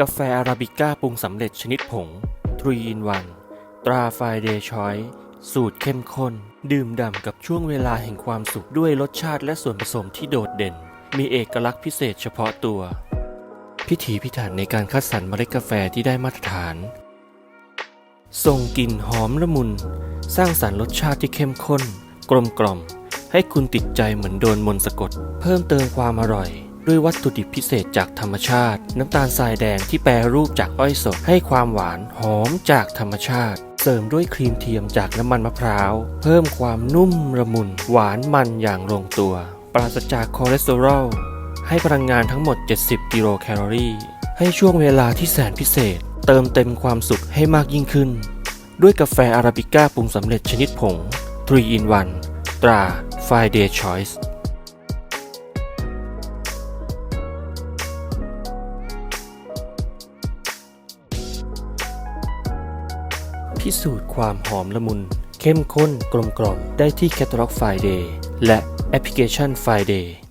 กาแฟอาราบิก้าปรุงสำเร็จชนิดผง3 in 1ตราไฟเดย์ชอยสูตรเข้มข้น ดื่มด่ำกับช่วงเวลาแห่งความสุขด้วยรสชาติและส่วนผสมที่โดดเด่น มีเอกลักษณ์พิเศษเฉพาะตัว พิถีพิถันในการคัดสรรเมล็ดกาแฟที่ได้มาตรฐานส่งกลิ่นหอมละมุน สร้างสรรค์รสชาติที่เข้มข้น กลมกล่อม ให้คุณติดใจเหมือนโดนมนต์สะกด เพิ่มเติมความอร่อย ด้วยวัตถุดิบพิเศษจากธรรมชาติ น้ำตาลทรายแดงที่แปรรูปจากอ้อยสดให้ความหวานหอมจากธรรมชาติ เสริมด้วยครีมเทียมจากน้ำมันมะพร้าว เพิ่มความนุ่มละมุน หวานมันอย่างลงตัว ปราศจากคอเลสเตอรอลให้พลังงานทั้งหมด 70 กิโลแคลอรี่ ให้ช่วงเวลาที่แสนพิเศษ เติมเต็มความสุขให้มากยิ่งขึ้น ด้วยกาแฟอาราบิก้าปรุงสำเร็จชนิดผง3 in 1ตรา Friday Choice พิสูจน์ความหอมละมุน เข้มข้นกลมกล่อมได้ที่ Catalog Friday และแอปพลิเคชัน Friday